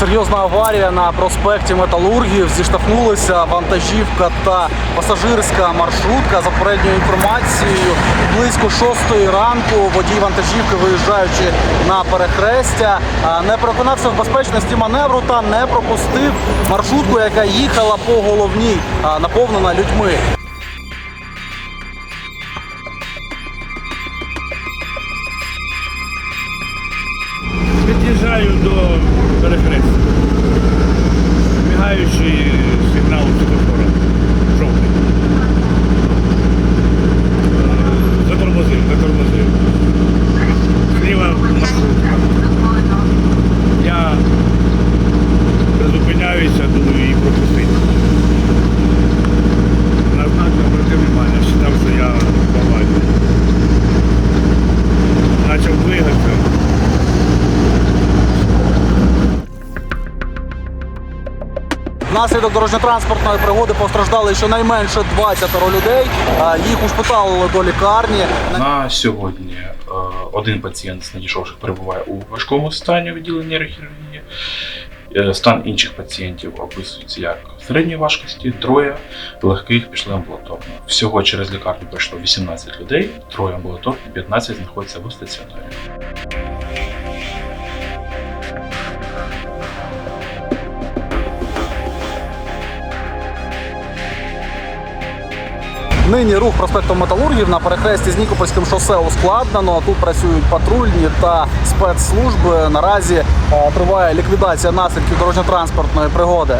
Серйозна аварія на проспекті Металургів. Зіштовхнулися вантажівка та пасажирська маршрутка. За попередньою інформацією, близько шостої ранку водій вантажівки, виїжджаючи на перехрестя, не переконався в безпечності маневру та не пропустив маршрутку, яка їхала по головній, наповнена людьми. Під'їжджаю до Почав двигатися. Внаслідок дорожньо-транспортної пригоди постраждали щонайменше 20 людей. Їх ушпиталили до лікарні. На сьогодні е, один пацієнт з надійшовших перебуває у важкому стані відділення нейрохірургії. Е, Стан інших пацієнтів описується як середньої важкості, троє легких пішли амбулаторно. Всього через лікарню пройшло 18 людей, троє амбулаторно, 15 знаходяться в стаціонарі. Нині рух проспектом Металургів на перехресті з Нікопольським шосе ускладнено. Тут працюють патрульні та спецслужби. Наразі е, триває ліквідація наслідків дорожньо-транспортної пригоди.